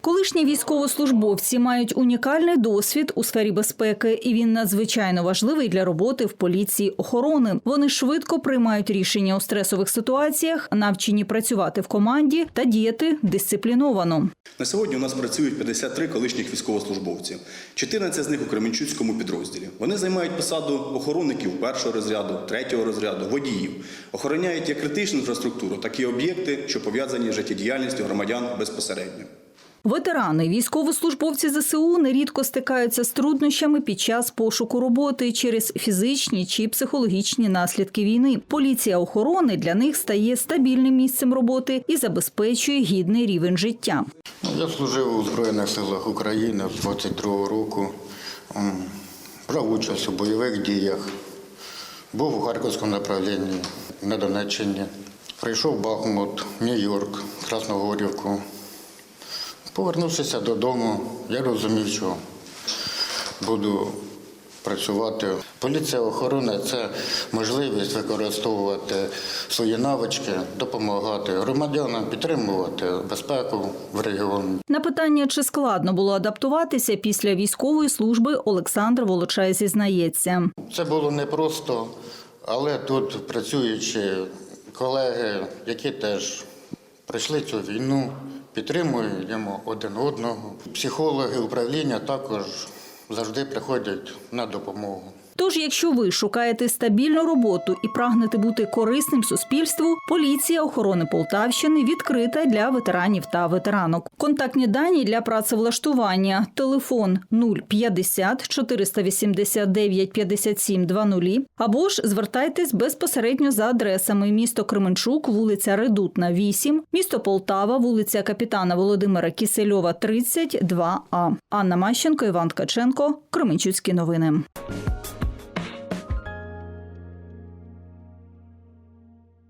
Колишні військовослужбовці мають унікальний досвід у сфері безпеки, і він надзвичайно важливий для роботи в поліції охорони. Вони швидко приймають рішення у стресових ситуаціях, навчені працювати в команді та діяти дисципліновано. На сьогодні у нас працюють 53 колишніх військовослужбовців, 14 з них у Кременчуцькому підрозділі. Вони займають посаду охоронників першого розряду, третього розряду, водіїв, охороняють як критичну інфраструктуру, так і об'єкти, що пов'язані з життєдіяльністю громадян безпосередньо. Ветерани, військовослужбовці ЗСУ нерідко стикаються з труднощами під час пошуку роботи через фізичні чи психологічні наслідки війни. Поліція охорони для них стає стабільним місцем роботи і забезпечує гідний рівень життя. Я служив у Збройних силах України з 22-го року. Брав участь у бойових діях. Був у Харківському направлінні на Донеччині. Прийшов Бахмут, Нью-Йорк, Красногорівку. Повернувшися додому, я розумів, що буду працювати. Поліція охорони це можливість використовувати свої навички, допомагати громадянам підтримувати безпеку в регіоні. На питання, чи складно було адаптуватися після військової служби, Олександр Волочай зізнається. Це було непросто, але тут працюючі колеги, які теж пройшли цю війну, підтримуємо один одного. Психологи управління також завжди приходять на допомогу. Тож, якщо ви шукаєте стабільну роботу і прагнете бути корисним суспільству, поліція охорони Полтавщини відкрита для ветеранів та ветеранок. Контактні дані для працевлаштування: телефон 050 489 57 00 або ж звертайтесь безпосередньо за адресами місто Кременчук, вулиця Редутна, 8, місто Полтава, вулиця Капітана Володимира Кісельова, 32 А. Анна Мащенко, Іван Ткаченко, Кременчуцькі новини.